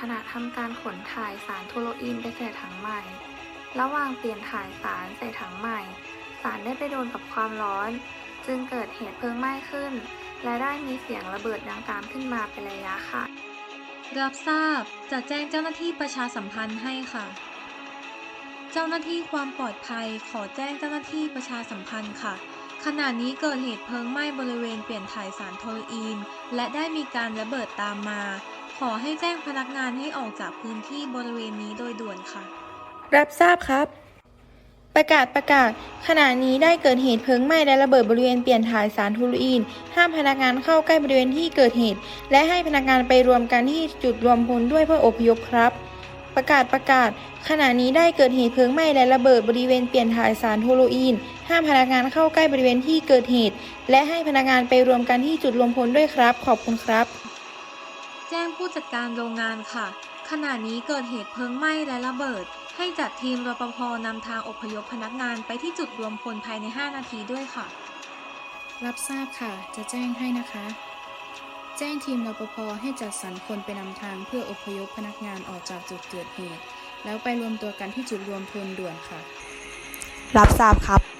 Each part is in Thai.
ขณะทำการขนถ่ายสารโทโลอีนไปใส่ถังใหม่ ระหว่างเปลี่ยนถ่ายสารใส่ถังใหม่ สารได้ไปโดนกับความร้อน จึงเกิดเหตุเพลิงไหม้ขึ้น และได้มีเสียงระเบิดดังตามขึ้นมาเป็นระยะค่ะ รับทราบจะแจ้งเจ้าหน้าที่ประชาสัมพันธ์ให้ค่ะ เจ้าหน้าที่ความปลอดภัยขอแจ้งเจ้าหน้าที่ประชาสัมพันธ์ค่ะขณะนี้เกิดเหตุเพลิงไหม้บริเวณเปลี่ยนถ่ายสารโทลีน และได้มีการระเบิดตามมา ขอให้แจ้งพนักงานให้ออกจากพื้นที่บริเวณนี้โดยด่วนค่ะ รับทราบครับ ประกาศประกาศ ขณะนี้ได้เกิดเหตุเพลิงไหม้และระเบิดบริเวณเปลี่ยนถ่ายสารทูลูอีนห้ามพนักงานเข้าใกล้บริเวณที่เกิดเหตุ และให้พนักงานไปรวมกันที่จุดรวมพลด้วยเพื่ออพยพครับ ประกาศประกาศ ขณะนี้ได้เกิดเหตุเพลิงไหม้และระเบิดบริเวณเปลี่ยนถ่ายสารทโลอีนห้ามพนักงานเข้าใกล้บริเวณที่เกิดเหตุ และให้พนักงานไปรวมกันที่จุดรวมพลด้วยครับ ขอบคุณครับ จ้งผู้จัดการโรงงานค่ะ ขณะนี้เกิดเหตุเพลิงไหม้และระเบิด ให้จัดทีมรปภนำทางอพยพพนักงานไปที่จุดรวมพลภายใน 5 นาทีด้วยค่ะ รับทราบค่ะ จะแจ้งให้นะคะ แจ้งทีมรปภให้จัดสรรคนไปนำทางเพื่ออพยพพนักงานออกจากจุดเกิดเหตุ แล้วไปรวมตัวกันที่จุดรวมพลด่วนค่ะ รับทราบครับ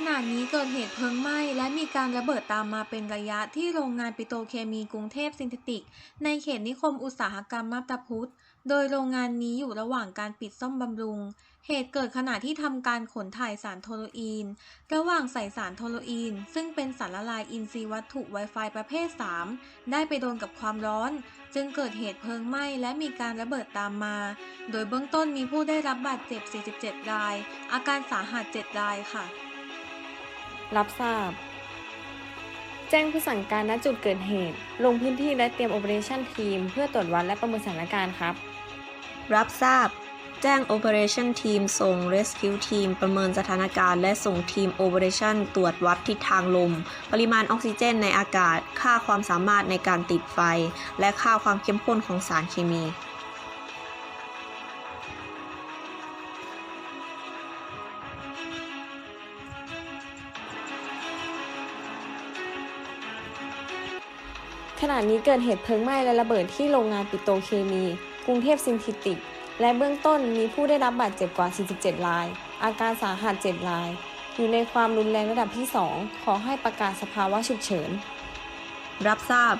ขณะนี้เกิดเหตุเพลิงไหม้และมีการระเบิดตามมาเป็นระยะที่โรงงานปิโตรเคมีกรุงเทพซินเทติก ในเขตนิคมอุตสาหกรรมมาบตาพุธ โดยโรงงานนี้อยู่ระหว่างการปิดซ่อมบำรุง เหตุเกิดขณะที่ทำการขนถ่ายสารโทโลอีน ระหว่างใส่สารโทโลอีน ซึ่งเป็นสารละลายอินทรีย์วัตถุ Wi-Fi ประเภท 3 ได้ไปโดนกับความร้อน จึงเกิดเหตุเพลิงไหม้และมีการระเบิดตามมา โดยเบื้องต้นมีผู้ได้รับบาดเจ็บ 47 ราย อาการสาหัส 7 รายค่ะ รับทราบ แจ้งผู้สั่งการณจุดเกิดเหตุ ลงพื้นที่และเตรียม Operation Team เพื่อตรวจวัดและประเมินสถานการณ์ครับ รับทราบ แจ้ง Operation Team ส่ง Rescue Team ประเมินสถานการณ์และส่งทีม Operation ตรวจวัดทิศทางลม ปริมาณออกซิเจนในอากาศ ค่าความสามารถในการติดไฟ และค่าความเข้มข้นของสารเคมี ขณะนี้เกิดเหตุเพลิงไหม้และระเบิดที่โรงงานปิโตรเคมี กรุงเทพซินทิติก และเบื้องต้นมีผู้ได้รับบาดเจ็บกว่า 47 ราย อาการสาหัส 7 ราย อยู่ในความรุนแรงระดับที่ 2 ขอให้ประกาศสภาวะฉุกเฉิน รับทราบ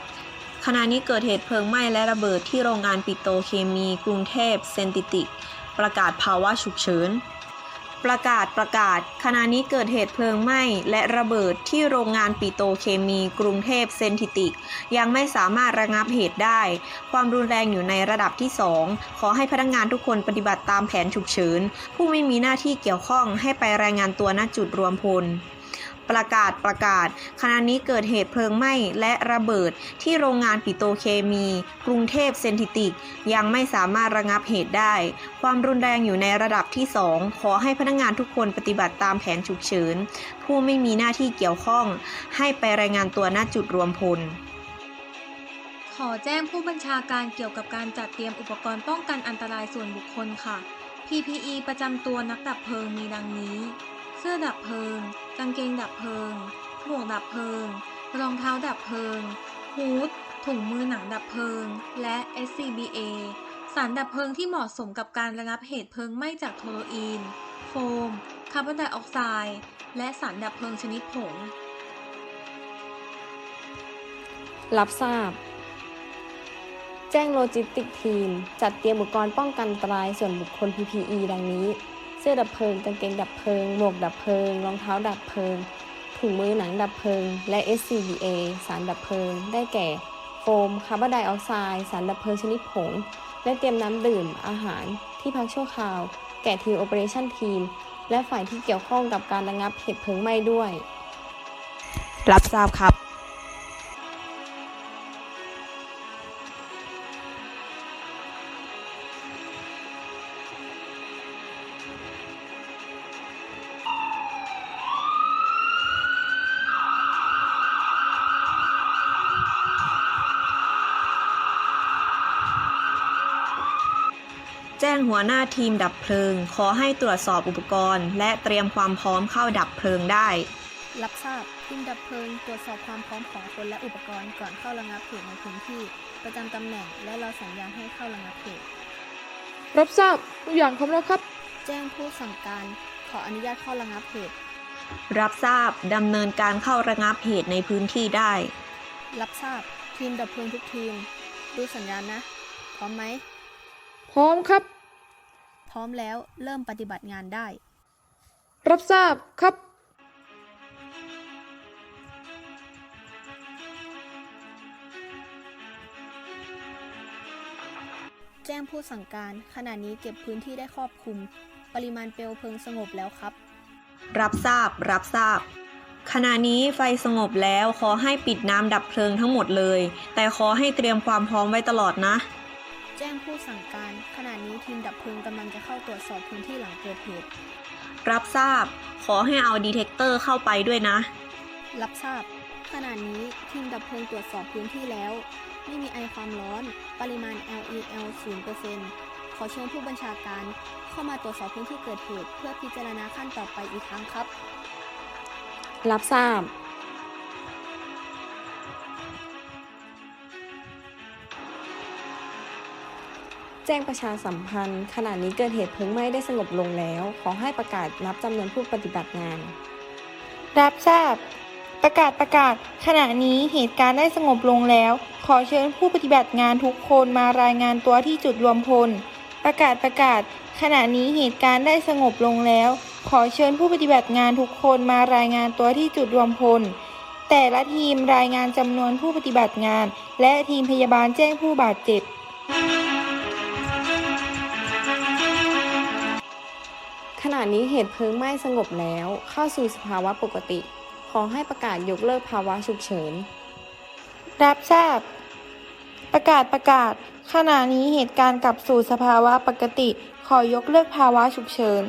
ขณะนี้เกิดเหตุเพลิงไหม้และระเบิดที่โรงงานปิโตรเคมี กรุงเทพเซนติติก ประกาศภาวะฉุกเฉิน ประกาศประกาศ ขณะนี้เกิดเหตุเพลิงไหม้และระเบิดที่โรงงานปิโตเคมีกรุงเทพเซนติติกยังไม่สามารถระงับเหตุได้ ความรุนแรงอยู่ในระดับที่ 2 ขอให้พนักงานทุกคนปฏิบัติตามแผนฉุกเฉิน ผู้ไม่มีหน้าที่เกี่ยวข้องให้ไปรายงานตัวณจุดรวมพล ประกาศประกาศ ขณะนี้เกิดเหตุเพลิงไหม้และระเบิดที่โรงงานปิโตเคมี กรุงเทพเซนติติก ยังไม่สามารถระงับเหตุได้ ความรุนแรงอยู่ในระดับที่ 2 ขอให้พนักงานทุกคนปฏิบัติตามแผนฉุกเฉิน ผู้ไม่มีหน้าที่เกี่ยวข้อง ให้ไปรายงานตัวณจุดรวมพลขอแจ้งผู้บัญชาการเกี่ยวกับการจัดเตรียมอุปกรณ์ป้องกันอันตรายส่วนบุคคลค่ะ PPE ประจำตัวนักดับเพลิงมีดังนี้ เสื้อดับเพลิง กางเกงดับเพลิงหมวกดับเพลิง รองเท้าดับเพลิง ฮูด ถุงมือหนังดับเพลิง และ SCBA สารดับเพลิงที่เหมาะสมกับการระงับเหตุเพลิงไหม้จากโทโลอีน โฟม คาร์บอนไดออกไซด์ และสารดับเพลิงชนิดผง รับทราบ แจ้งโลจิสติกทีม จัดเตรียมอุปกรณ์ป้องกันอันตรายส่วนบุคคล PPE ดังนี้ เสื้อดับเพลิง กางเกงดับเพลิง หมวกดับเพลิง รองเท้าดับเพลิง ถุงมือหนังดับเพลิง และ SCBA สารดับเพลิง ได้แก่ โฟม คาร์บอนไดออกไซด์ สารดับเพลิงชนิดผง และเตรียมน้ำดื่ม อาหาร ที่พักชั่วคราว แก่ทีม Operation Team และฝ่ายที่เกี่ยวข้องกับการระงับเหตุเพลิงไหม้ด้วย รับทราบครับ แจ้งหัวหน้าทีมดับเพลิง ขอให้ตรวจสอบอุปกรณ์ และเตรียมความพร้อมเข้าดับเพลิงได้ รับทราบทีมดับเพลิงตรวจสอบความพร้อมของคนและอุปกรณ์ก่อนเข้าระงับเหตุในพื้นที่ ประจำตำแหน่งและรอสัญญาณให้เข้าระงับเหตุรับทราบทุกอย่างพร้อมแล้วครับ แจ้งผู้สั่งการขออนุญาตเข้าระงับเหตุ รับทราบดำเนินการเข้าระงับเหตุในพื้นที่ได้ รับทราบทีมดับเพลิงทุกทีม ดูสัญญาณนะ พร้อมไหม พร้อมครับพ ร้อมแล้ว เริ่มปฏิบัติงานได้ รับทราบครับแจ้งผู้สั่งการขณะนี้เก็บพื้นที่ได้ครอบคลุม ปริมาณเปลวเพลิงสงบแล้วครับ รับทราบ รับทราบ ขณะนี้ไฟสงบแล้วขอให้ปิดน้ำดับเพลิงทั้งหมดเลย แต่ขอให้เตรียมความพร้อมไว้ตลอดนะ แจ้งผู้สั่งการ ขณะนี้ทีมดับเพลิงกำลังจะเข้าตรวจสอบพื้นที่หลังเกิดเหตุ รับทราบ ขอให้เอาดีเทคเตอร์เข้าไปด้วยนะ รับทราบ ขณะนี้ทีมดับเพลิงตรวจสอบพื้นที่แล้ว ไม่มีไอความร้อน ปริมาณ LEL 0%ขอเชิญผู้บัญชาการ เข้ามาตรวจสอบพื้นที่เกิดเหตุ เพื่อพิจารณาขั้นต่อไปอีกครั้งครับ รับทราบ แจ้งประชาสัมพันธ์ ขณะนี้เกิดเหตุเพลิงไหม้ได้สงบลงแล้ว ขอให้ประกาศนับจำนวนผู้ปฏิบัติงาน รับทราบ ประกาศประกาศ ขณะนี้เหตุการณ์ได้สงบลงแล้ว ขอเชิญผู้ปฏิบัติงานทุกคนมารายงานตัวที่จุดรวมพล ประกาศประกาศ ขณะนี้เหตุการณ์ได้สงบลงแล้ว ขอเชิญผู้ปฏิบัติงานทุกคนมารายงานตัวที่จุดรวมพล แต่ละทีมรายงานจำนวนผู้ปฏิบัติงาน และทีมพยาบาลแจ้งผู้บาดเจ็บ ขณะนี้เหตุเพลิงไหม้สงบแล้ว เข้าสู่สภาวะปกติ ขอให้ประกาศยกเลิกภาวะฉุกเฉิน รับทราบ ประกาศประกาศ ขณะนี้เหตุการณ์กลับสู่สภาวะปกติ ขอยกเลิกภาวะฉุกเฉิน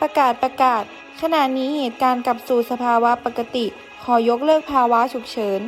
ประกาศประกาศ ขณะนี้เหตุการณ์กลับสู่สภาวะปกติ ขอยกเลิกภาวะฉุกเฉิน